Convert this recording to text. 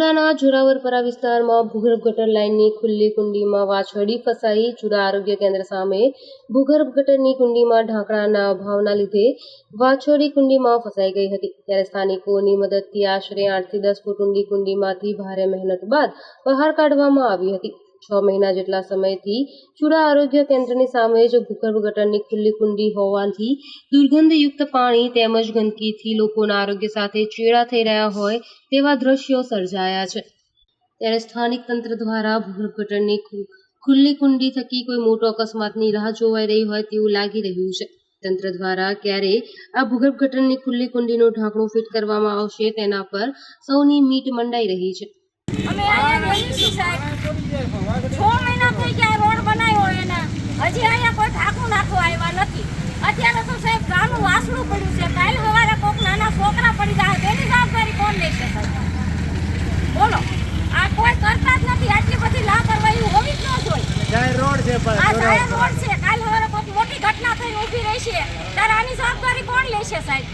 ચુડાના જોરાવરપરા વિસ્તારમાં ભૂગર્ભ ગટર લાઇનની ખુલ્લી કુંડીમાં વાછરડી ફસાઈ ચુડા આરોગ્ય કેન્દ્ર સામે ભૂગર્ભ ગટરની કુંડીમાં ઢાંકણાના અભાવના લીધે વાછરડી કુંડીમાં ફસાઈ ગઈ હતી. ત્યારે સ્થાનિકોની મદદથી આશરે આઠથી દસ ફૂટ ઊંડી કુંડીમાંથી ભારે મહેનત બાદ બહાર કાઢવામાં આવી હતી. છ મહિના જેટલા સમયથી ચુડા આરોગ્ય કેન્દ્રની સામે જ ભૂગર્ભ ગટરની ખુલ્લી કુંડી હોવાથી દુર્ગંધયુક્ત પાણી તેમજ ગંદકીથી લોકોના આરોગ્ય સાથે ચેડા થઈ રહ્યા હોય તેવા દ્રશ્યો સર્જાયા છે. ત્યારે સ્થાનિક તંત્ર દ્વારા ભૂગર્ભ ગટરની ખુલ્લી કુંડી થકી કોઈ મોટો અકસ્માતની રાહ જોવાઈ રહી હોય તેવું લાગી રહ્યું છે. તંત્ર દ્વારા ક્યારે આ ભૂગર્ભ ગટરની ખુલ્લી કુંડીનું ઢાંકણું ફિટ કરવામાં આવશે તેના પર સૌની મીટ મંડાઈ રહી છે. અમે અહીંયા બોલી સાહેબ. છ મહિના થઈ ગયા રોડ બનાવ્યો એને. હજી અહીંયા કોઈ ઢાંકું નાખવા આવ્યા નથી. અત્યારે તો સાહેબ ગામનું વાસણું પડ્યું છે. કાલ સવારે કોક નાના છોકરા પડી જાય તેની જવાબદારી કોણ લેશે સાહેબ? બોલો. આ કોઈ કરતા જ નથી. આટલી બધી લાપરવાહી હોવી જ ન જોઈએ. જાહેર રોડ છે પણ આ જોરાવર રોડ છે. કાલ સવારે કોઈક મોટી ઘટના થઈને ઊભી રહેશે ત્યારે આની જવાબદારી કોણ લેશે સાહેબ?